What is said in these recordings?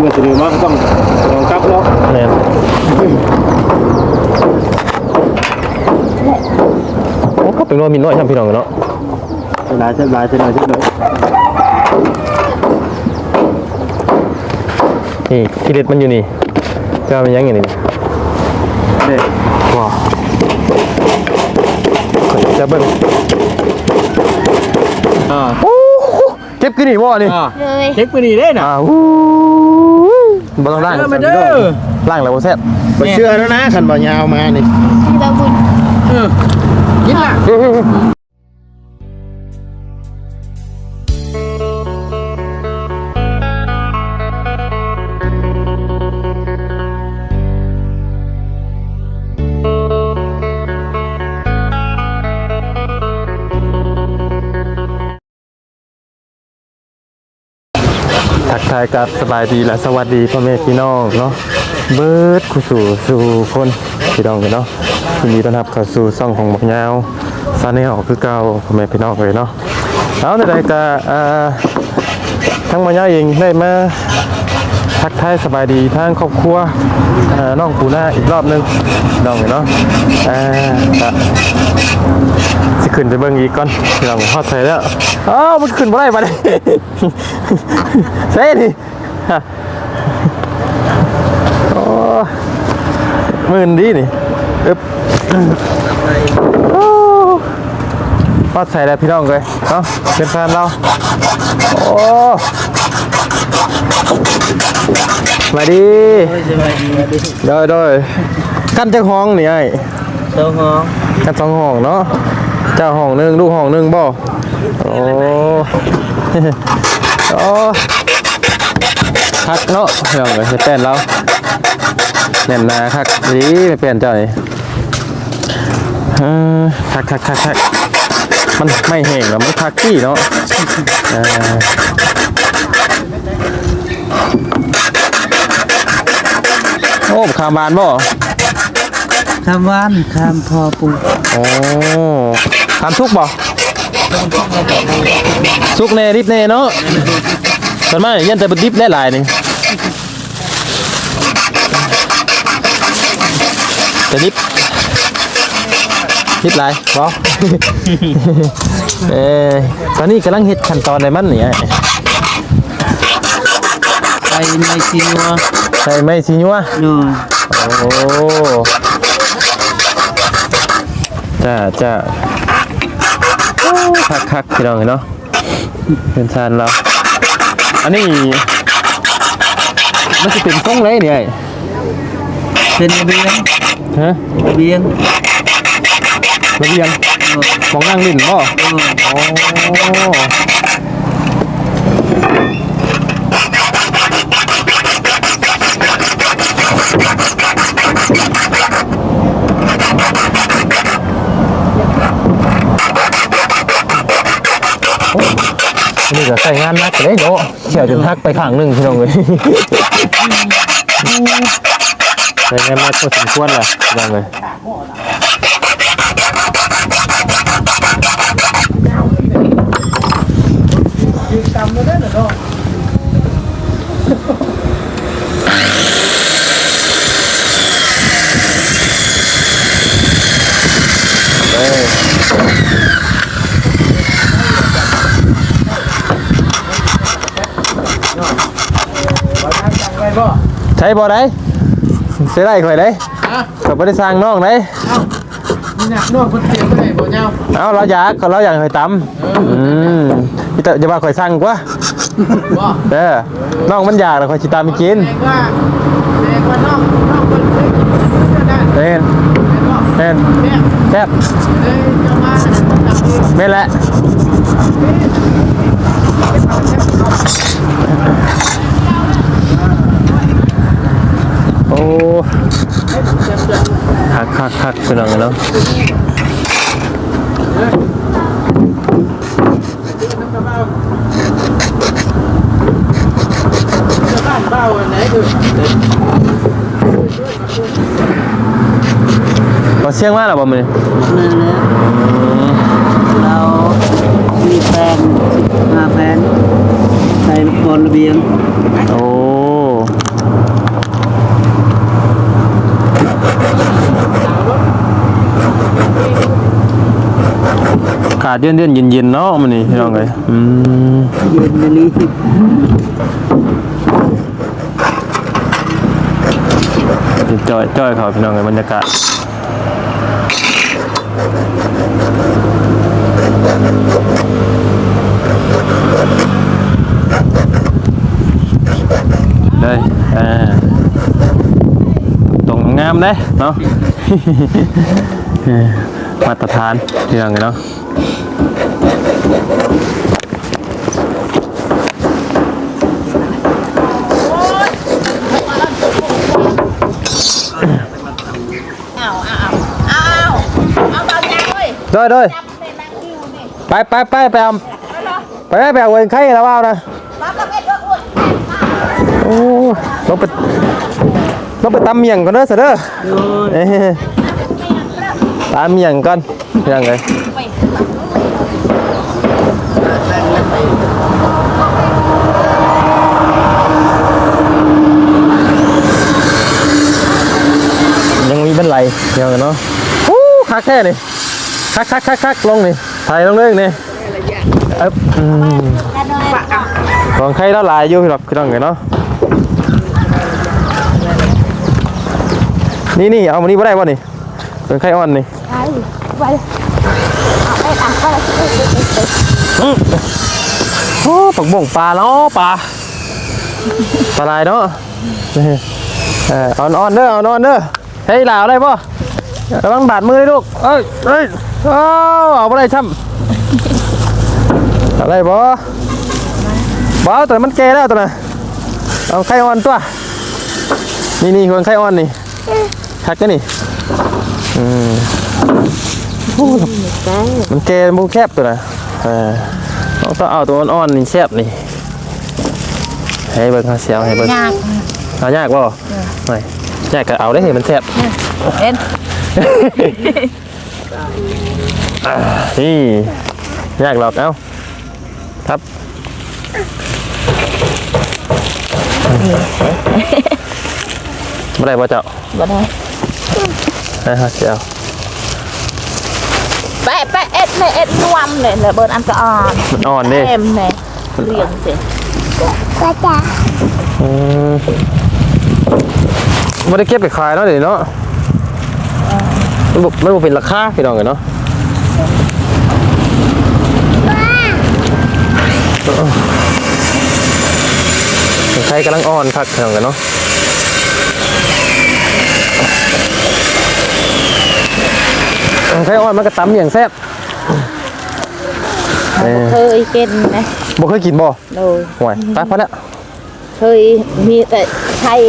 เมื่อจะดูมาก็ต้องลองกลับเนาะแม่นโอ้ก็เป็นว่ามีน้อยช่างพี่น้องเนาะเวลาเช่นไรเช่นไรเช่นไรนี่ที่เด็ดมันอยู่นี่จะเอาไปยังไงนี่เด็กว้าวจะเบิ่งอ่าโอ้โหเก็บขึ้นนี่บ่นี่อ่าเลยเช็คมือนี่ได้น่ะอ่าอู้ บ่ต้องล้างเออมาเด้อล้างแล้วบ่แซ่บไปเชื่อแล้วนะขันบ่ยาวมานี่ตะบุญ เออกินล่ะทักทายกับสบายดีและสวัสดีพ่อแม่พี่น้องเนาะเบิดคู่สู่สู่คนพี่น้องเนาะยินดีต้อนรับเข้าสู่ช่องของบักยาวซาแนลคือเก่าพ่อแม่พี่น้องเลยเนาะแล้วในรายการอ่าทั้งบักยาวเองได้มา ทักทายสบายดีทางครอบครัวอ่าน้องปูหน้าอีกรอบนึงพี่น้องเลยเนาะอ่าสิขึ้นไปเบิ่งอีกก่อนพี่น้องฮอดใส่แล้วอ้าวมันขึ้นบ่ได้บัดนี้เซ่ดิโอ้หมื่นดีนี่อึ๊บโอ้พอดใส่แล้วพี่น้องเลยเนาะเป็นแฟนเราโอ้ มาดีโดยโดยกันจังห้องนี่ไอ้เจ้าหอกันสองห้องเนาะเจ้าห้องหนึ่งลูกห้องหนึ่งบ่โอ้โอ้คักเนาะเดี๋ยวไปเปลี่ยนเราเปลี่ยนนาคักดีไม่เปลี่ยนเจ้านี่เออคักคักคักคักมันไม่แห้งแล้วมันคักกี้เนาะเออ โอ้ขามบานบ่คำว่านคำพอปูโอ้ทำทุกบ่สุกแน่ดิบแน่เนาะส่วนมากยันแต่บดิบหลายๆนี่แต่ดิบดิบหลายบ่ เอ้ยตอนนี้กำลังเฮ็ดขั้นตอนในมันนี่ไอ้ ไปในซีนัว ใส่ไม้สีนัวโน่นโอ้จ้าจ้าโอ้คักคักพี่น้องเห็นเนาะเป็นชานเราอันนี้มันจะเป็นทรงไรเนี่ยเป็นระเบียงฮะระเบียงระเบียงโน่นมองนั่งลิ้นบ่โน่นโอ้ ก็ใส่งานหนักเลยเนาะเขี่ยวจนทักไปข้างหนึงพี่น้องเลยใส่งานหนักพอสมควรล่ะพี่น้องเลย ใช้บ่ได้เสียได้ข่อยได้ข่อยบ่ได้สร้างน้องได้นี่น่ะนวดคนเตียงไม่ได้บ่ยาวเอาเราอยากเราอยากข่อยตำอืมพี่แต่จะว่าข่อยสั่งกว่าบ่เด้อน้องมันอยากแล้วข่อยสิตามไปกินแสดงว่าแสดงว่าน้องน้องคนเคยกินเจ้าได้แม่นแม่นบ่แม่นแม่นแซ่บเอ้ยเจ้ามาอันนั้นต้องทำเองแม่นแหละโอ้คักคักคักพี่น้องเนาะเจ้า บ้านเบ้าอันไหนดูเราเชียงมาแล้วบ่มือนี้นั่นแหละเรามีแฟนมาแฟนใส่บนระเบียงโอ้ เย็นเย็นเย็นเย็นๆเนาะมันนี่พี่น้องเลยอืมเย็นนาลีจอยจอยเขาพี่น้องเลยบรรยากาศเลยอ่าตรงงามเลยเนาะมาตรฐานพี่น้องเนาะ ด้วยด้วยไปไปไปไปเอาไปไปเอาเงินใครแล้วเอานะมากับเอ็ดด้อ้วนโอ้เราไปเราไปตำเมียงก่อนเด้อเสด้อเอ้ยตำเมียงก่อนยังไงยังเป็น ไรเดียวกันเนาะฮู้คักแค่นี่คักคักคักคักลงนี่ถ่ายลงเลยนี่เอ๊บอืมของใครแล้วลายอยู่พี่หรอกพี่น้องไงเนาะนี่นี่เอามานี่บ่ได้บ่นี่เป็นไข่อ่อนนี่อื้อโอ้ปักบ่งปลาเนาะปลาปลาลายเนาะเออเอาอ่อนเด้อเอาอ่อนเด้อ เฮ้ยหลาวได้ป่ะระวังบาดมือเลยลูก เอ้ยเอ้ยเอาเอาบ่ได้ช้ำอะไรบ่บ้าตัวมันแก่แล้วตัวน่ะเอาไข่อ่อนตัว นี่นี่ควงไข่อ่อนนี่คักกันนี่อืมโอ้มันแก่มันแคบตัวน่ะเออต้องต้องเอาตัวอ่อนๆนี่แซ่บนี่ให้เบิ่งหาเสียวให้เบิ่งยากเอายากบ่ไม่ ยากก็เอาได้เห็นมันแซ่บเอ็นอ่านี่ยากหรอกเอ้าครับเมื่อไรบ่เจ้าบ่ได้ให้หาเสียวแปะแปะเอ็ดเนี่ยเอ็ดนวมเนี่ยเลยเบิร์นอันก็อ่อนมันอ่อนเด้เอ็มเนี่ยเรียงสิอืม ไม่ได้เก็บไปขายเนาะเดี๋ยวนี้เนาะมันบ่มันบ่เป็นราคาพี่น้องกันเนาะใช้กำลังอ่อนคักพี่น้องกันเนาะใช้อ่อนมันก็ตำอย่างแซ่บเออเคยกินนะบ่เคยกินบ่โดยห่วยไปพอแล้วเคยมีแต่ไทย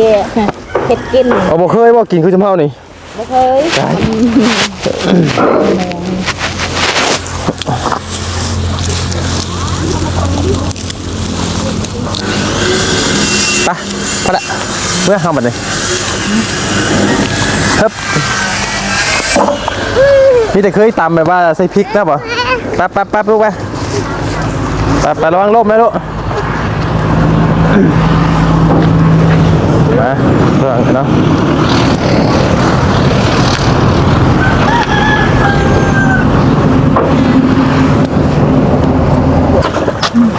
เผ็ดกินเอาบ่เคยบ่กินคือจำเฮานี่บ่เคยไปพอละเมื่อทำแบบนี้ฮึบนี่แต่เคยตำแบบว่าใส่พริกนะป่ะแป๊บแป๊บแป๊บลูกไปแป๊บไประวังล่มนะลูกมา ระวังกันนะ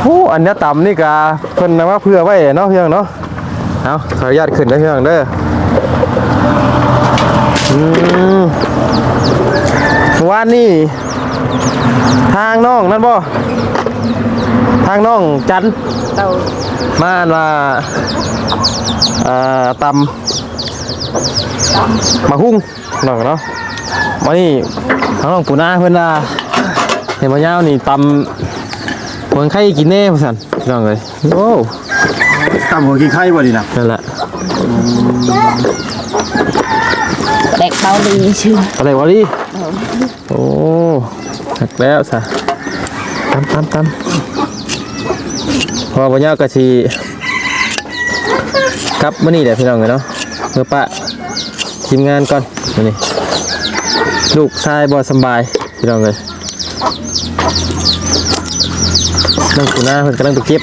โอ้อันนี้ต่ำนี่กะเพิ่นนะว่าเพื่อไว้เนาะเพียงเนาะเอาขออนุญาตขึ้นได้เพียงเด้ออืมเมื่อวานนี่ทางน้องนั่นบ่างน้องจันเตามาอันว่าอ่าตำมาหุ้งน้องเนาะวันนี้ทางน้องปูนาเพิ่นว่าเห็นบ่ยาวนี่ตำเหมือนไข่กินแน่พ่อสันพี่น้องเลยโอ้ตำหัวกินไข่บ่ดีนะนั่นแหละเด็กเบาดีชื่ออะไรวะลี่โอ้หักแล้วซะตำตำตำ พอปัญญากะชีครับมื่อนี้แหละพี่น้องเลยเนาะเมื่อปะทีมงานก่อนมื่อนี้ลูกชายบอสบายพี่น้องเลยนั่งกูหน้าเพิ่นกำลังไปเก็บ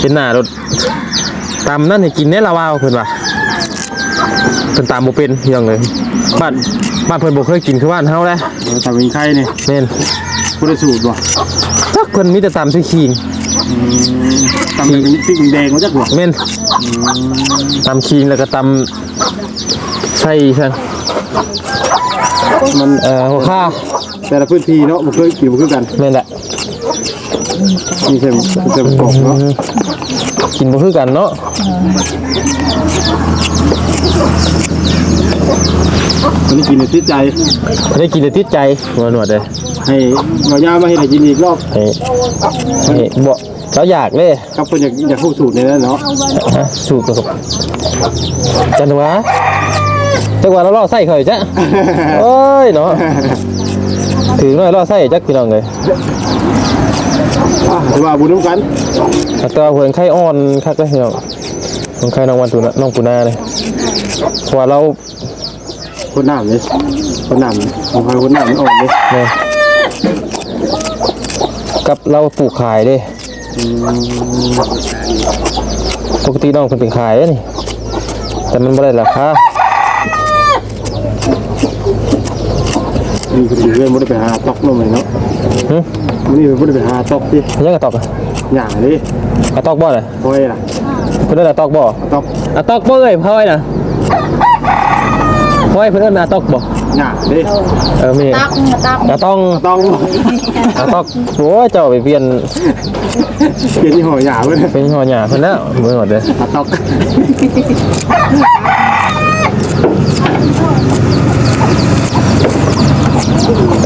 เป็นหน้ารถตำนั่นให้กินแน่ละวาวเพิ่นว่า เพิ่นตามบ่เป็นพี่น้องเลยบ้านบ้านเพิ่นบ่เคยกินคือบ้านเฮาแหละตำกินไข่นี่แม่นพุทธสูตรบ่จักเพิ่นมีแต่ตามซื้อขิงตำเป็นพริกแดงมาจากบ่แม่นตำขิงแล้วก็ตำใส่ซั่นมันเอ่อหัวค่าแต่ละพื้นที่เนาะบ่เคยกินบ่คือกันแม่นแหละมีเส้นเส้นประกอบเนาะกินบ่คือกันเนาะ อันนี้กินในติดใจได้กินได้ติดใจหัวหนวดเลยให้เงาย่ามาให้ได้กินอีกรอบให้ให้บ่เราอยากเลยครับเพิ่นอยากอยากพูดสูตรในนั้นเนาะฮะสูบกับจันทวะจังหวะเราล่อไส้เขาอีกจ้ะโอ้ยเนาะถือหน่อยล่อไส้จักพี่น้องเลยอะถือว่าบุญน้ำกัน แต่ว่าหัวไข้อ่อนคักเลยพี่น้อง หัวไข้น้องวันตุนะน้องปูนาเลยเพราะว่าเราคนน้ำเลยคนน้ำเลยของใครคนน้ำมันอ่อนเลยเนี่ยกับเราปลูกขายเด้ปกติน้องคนเป็นขายเด้นี่ แต่มันไม่ได้ราคานี่คือเรื่องไม่ได้ไปหาตอกนมเลยเนาะหึนี่ไม่ได้ไปหาตอกที่ยังกระตอกอะหย่าเลยกระตอกบ่เลยคอยล่ะ เพื่อนเอิ้นอะตอกบ่ตอกอะตอกบ่เอ้ยพ่อยนะพ่อยเพื่อนเอิ้นอะตอกบ่หย่าเลยเออมีตักตักอะตองต้องอะตอกโอ้ยเจ้าไปเปลี่ยนเปลี่ยนยี่ห้อหย่าเว้ยเป็นหอหยาเพิ่นแล้วเบิ่งหมดเลยหาตอก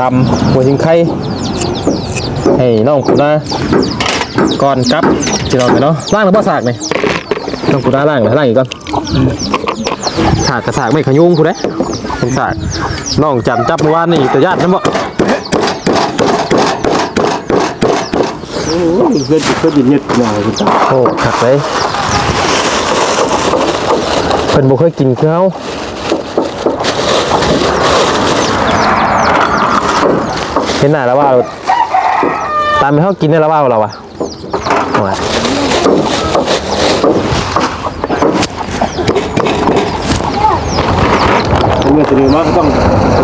ตำหัวชิงไข่ให้น้องกูนาก่อนกลับสิเราไปเนาะล้างหรือบ่สากนี่ น้องกูนาล้างเดี๋ยวล้างอีกก่อนสากกระสากไม่ขยุงกูเด้เป็นสากน้องจำจับเมื่อวานนี่แต่ญาตินั่นบ่เพื่อนเพื่อนยินเน็ตหน่อยคุณตาโอ้ขัดเลยเพิ่นบ่เคยกินคือเฮาเห็นหน้าแล้วว่าตามไปเฮากินได้แล้วว่าเราอะ เอามาเมื่อเสนอมาก็ต้อง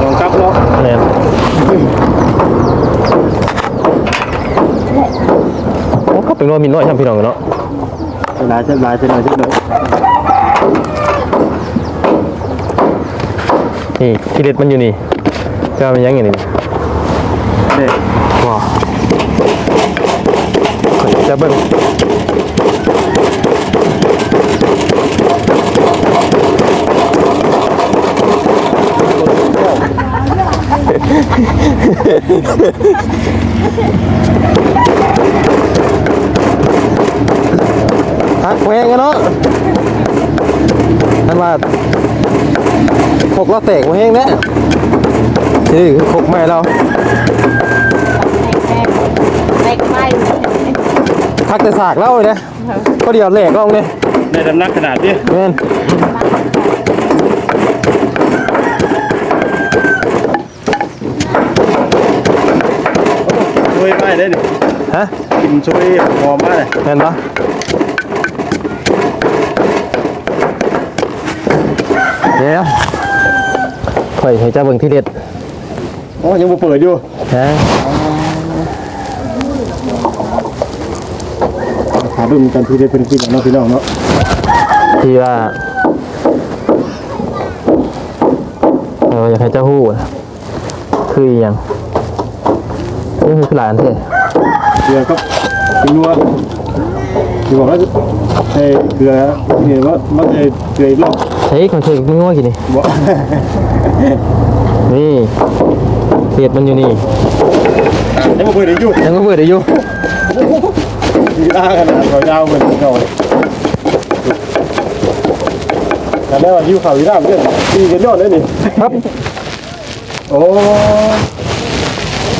ลองกลับเนาะแม่นโอ้ก็เป็นว่ามีน้อยช่างพี่น้องเนาะหลายเส้นหลายเส้นหน่อยเส้นหน่อยนี่ที่เด็ดมันอยู่นี่จะเอามันยังไงนี่เด็กว้าวจะเบิ่ง ฮักแวงกันเนาะท่านว่าพกเราแตกมาแห้งแล้วนี่คือพกแม่เราแตกไปพักแต่สากแล้วเลยนะก็เดี๋ยวแหลกลงเลยในน้ำนักขนาดนี้เม่น วยไม่ได้ดิฮะกินช่วยหอมมากเลยแม่นปะเดี๋ยวข่อยให้เจ้าเบิ่งที่เด็ดโอ้ยังบ่เปิดอยู่ฮะหาดูกันทีเดียวเป็นปีแล้วเนาะพี่น้องเนาะที่ว่าเอออยากให้เจ้าหู้อะคืออหยัง นี่คือหลานเท่เกลือก็กินนัวที่บอกว่าใส่เกลือนี่ว่ามันจะเกลืออีกรอบเฮ้ยของเธอไม่ง่วงกี่นี่บ่นี่เห็ดมันอยู่นี่ยังบ่เปิดอีกอยู่ยังไม่เปิดได้อยู่มีอ้าขนาดเขายาวเหมือนเขาแต่แล้วยิ้วข่าวยิ้วน้ำเรื่องตีกันยอดเลยนี่ครับโอ้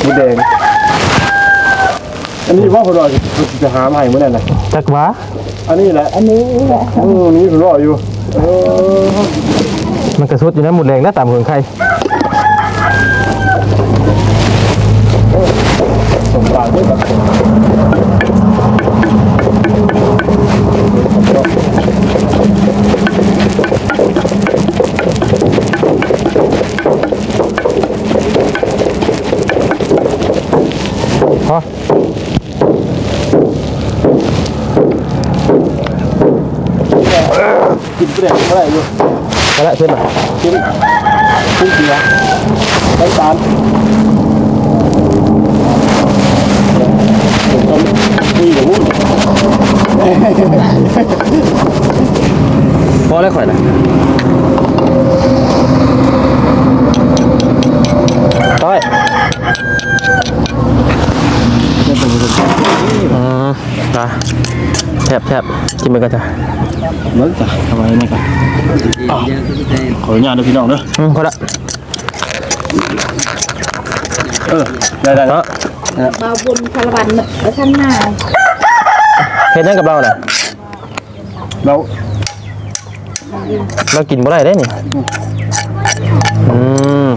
มีแดง อันนี้ว่าคนรอจะหาใหม่เมื่อไหร่นะจักหวาอันนี้แหละอันนี้แหละอืมนี่คนรออยู่เออมันกระสุดอยู่นะหมุดแรงหน้าตามเมืองไทย แทบแทบกินมันก็จะเลิกจ้ะทำไมไม่กันขออนุญาตด้วยพี่น้องเด้ออืมพอละเออได้ได้เนาะเบาบุญพลวันแล้วท่านหน้าเฮ็ดยังกับเราน่ะเราเรากินบ่ได้ได้นี่อืม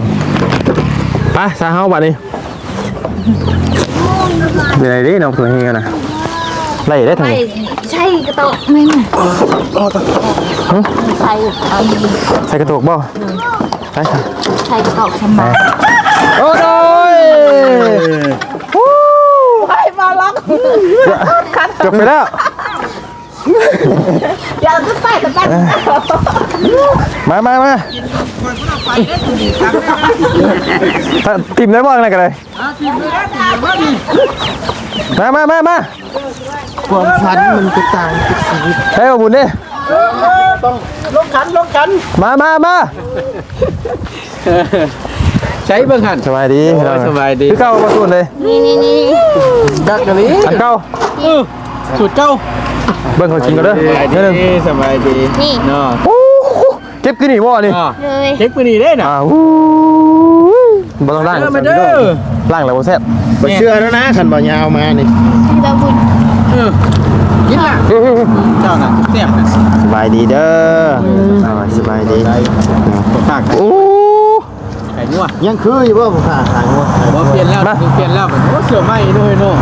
ไปซาเฮาบัดนี้เป็นไรดิน้องตัวเฮกันนะ ไล่ได้ทางใช่นี้ใช่กระโตกไม่น่ะใช่เอาใส่กระตุกบ่ไปค่ะใช่กระโตกสมองโอ้ยไปมาล็อกจบไปแล้ว อย่าจะไปแต่ไปมามามาถ้าติมได้บ้างอะไรกันเลยมามามามา ความฝันมันจะต่างจากชีวิตใช้อาบุญดิลงกันลงกัน มามามาใช้เบิ่งหันสบายดีโอ้ยสบายดีคือเก้าประตูเลย นี่นี่นี่ดักกะลีอันเก้าสุดเก้า เบิ้งเขากินกันเด้อสบายเดี๋ยวหนึงดีสบายดี นี่เนาะโอ้โหเก็บขึ้นนี่บ่นี่อะเลยเช็คปืนนี่ได้น่ะอ่าอู้บ่ต้องล่างเด้อมาเด้อล่างแล้วบ่แซ่บไปเชื่อแล้วนะขันบ่ยาวมานี่เบาบุญ เออกินล่ะเจ้าน่ะแซ่บน่ะสบายดีเด้อสบายดีฝากโอ้ไข่นัวยังคืออยู่บ่ผมขาทางว่าบ่เปลี่ยนแล้วเปลี่ยนแล้วโอ้เสือไหม้ด้วยเนาะ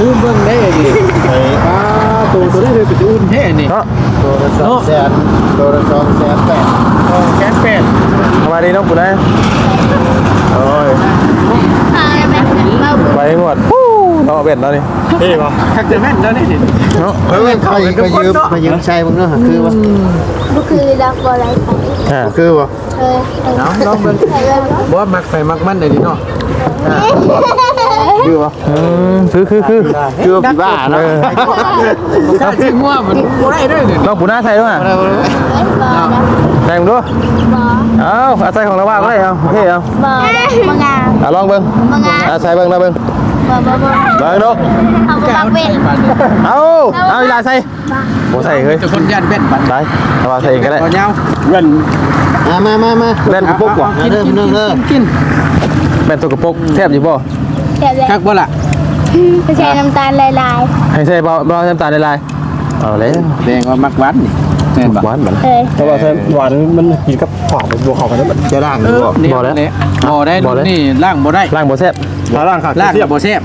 ลืมเบิ่งได้ดิไปป้าตัวตัวนี้เลยเป็นอุ่นแท้นี่เนาะตัวละสองแสนตัวละสองแสนแปดแกนเป็ดสบายดีน้องปุ่นนะโอ้ยพาไปเบาบุญไปหมดปู้ เนาะเบ็ดเนาะนี่เฮ้ยบ่คักจะแม่นแล้วนี่เนาะเฮ้ยใครก็ยืมมายืมใช้มึงเนาะคือว่าก็คือรักบอลไรไปอ่าคือว่าเออเอาลองเบิ่งใช่เลยบ่มักไฟมักมันได้ดิเนาะคือว่าอืมคือคือคือคือว่าพี่บ้าเนาะถ้าสิงัวมันบ่ได้เด้อนี่น้องปุ่นน้าใส่ด้วยอะบอลนะใส่มึงดูบอลเอาอาศัยของเราว่าก็ได้เอาโอเคเอาบอลมังงาอะลองเบิ่งมังงาอาศัยเบิ่งนะเบิ่ง บอลบอลบอลเบิ่งดูเอาไปบังเป็นเอาเอาอีหลาใส่บ่ใส่เฮ้ยทุกคนย่านแว่นบัดได้เอามาใส่เองก็ได้บ่ยาวเงินมามามามาเล่นกระปุกว่ะกินเริ่มกินเริ่มเริ่มกินแม่นตัวกระปกแซ่บอยู่บ่แค่เลยคักบ่ล่ะไม่ใช่น้ำตาลลายลายให้ใส่เบาเบาน้ำตาลลายๆเอาเลยแดงว่ามักหวานนี่แม่นบ่หวานเหมือนเออแต่ว่าใช้หวานมันกินกับฝาดบัวเขากันแล้วมันจะด่างเอดูอบ่นี่บ่แล้วบ่ได้บ่แล้วนี่ล่างบ่ได้ล่างบ่แซ่บ ถ้าด่างขาดล่างเทียบบ่แซ่บ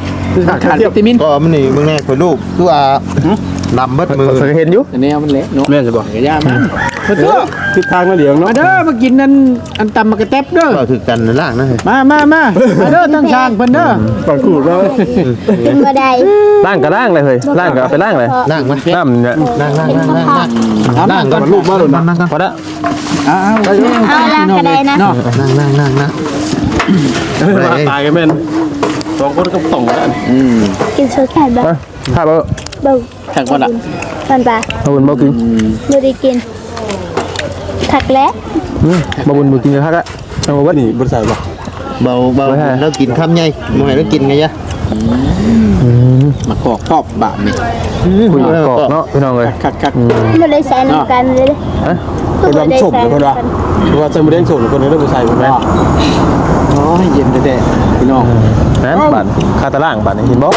ขาดวิตามินก็มันนี่มึงแน่คนลูกคือว่าดำเบิดมือเคยเห็นอยู่อันนี้มันเละเนาะแม่จะบอกกระยามันมาเด้อทิศทางมาเหลียงเนาะมาเด้อมากินนั่นอันตำมากระแตบเด้อก็คือกันในล่างนะมามามามาเด้อทั้งช้างเพิ่นเด้อก่อนขูดแล้วกินมาได้ล่างก็ล่างเลยเฮ้ยล่างก็เอาไปล่างเลยล่างมาน้ำเนี่ยล่างล่างล่างล่างล่างล่างก่อนลูกมาหลุดนั่งนั่งพอละเอาเอาเอาล่างก็ได้นะเนาะนั่งนั่งนั่งนั่งตายกันแม่น สองคนก็ต่องกันอืมกินโซแซ่บแบบมาถ้าบ่เบาคักบ่ล่ะปันปลาบ่บุญบ่กินไม่ได้กินถักแล้วอืมบ่บุญบ่กินกันทักละเอาบ่นี่บ่ใส่บ่ เบาเบาแล้วกินคำใหญ่มวยแล้วกินไงยะมากอกกอบบาดนี่คุยกรอกเนาะพี่น้องเอ้ยคักคักไม่ได้ใส่น้ำกันเลยฮะก็ไม่ได้ใส่น้ำกันว่าจะบ่ได้ส่งคนนี้ได้บ่ใส่บ่แม่นโอ้ยเย็นแท้ๆพี่น้อง นั้นบัดคาตาล่างบัดนี่เห็นบ่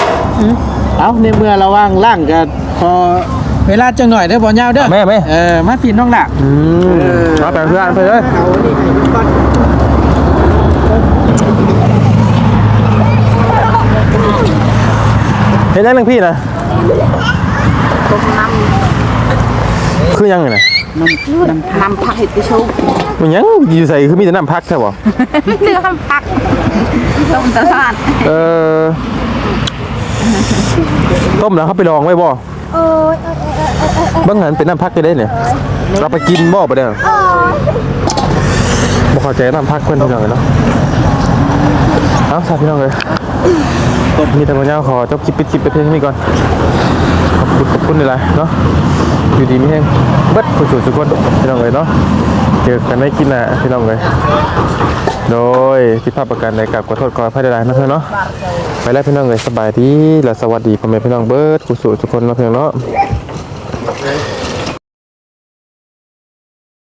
เอาในเมื่อเราว่างล่างก็พอเวลาจังหน่อยเด้อบ่ยาวเด้อแม่แม่เออมาพี่น้องล่ะอืมเอาไปเพื่อนไปเลยเอานี่ก่อนเห็นยังนึงพี่นะคือยังไงนะน้ำผักเห็ดไปชุบมันยังอยู่ใส่คือมีแต่น้ำพักใช่ป่ะ เนื้อผักต้มตลาดเออต้มแล้วเขาไปลองไว้บ่บิ่งหันเป็นน้ำพักก็ได้เนี่ยเราไปกินบ่ไปเด้อโอ้ยบ่เข้าใจน้ำพักเพิ่อนพี่น้องเลยเนาะเอาสาพี่น้องเลยมีแต่วันยาขอจบคลิปปิดคลิปไปเพียงเท่านี้ก่อนขอบคุณขอบคุณหลยเนาะอยู่ดีไมีแห้งเบิดผู้สู่ทุกคนพี่น้องเลยเนาะเจอกันในกินน่ะพี่น้องเลย โดยที่ภาพประกันในกับขอโทษขออภัยหลายๆนะเพื่อนเนาะไปแล้วพี่น้องเลยสบายดีและสวัสดีพ่อแม่พี่น้องเบิดผู้สู่ทุกคนนาะเพื่อนเนาะ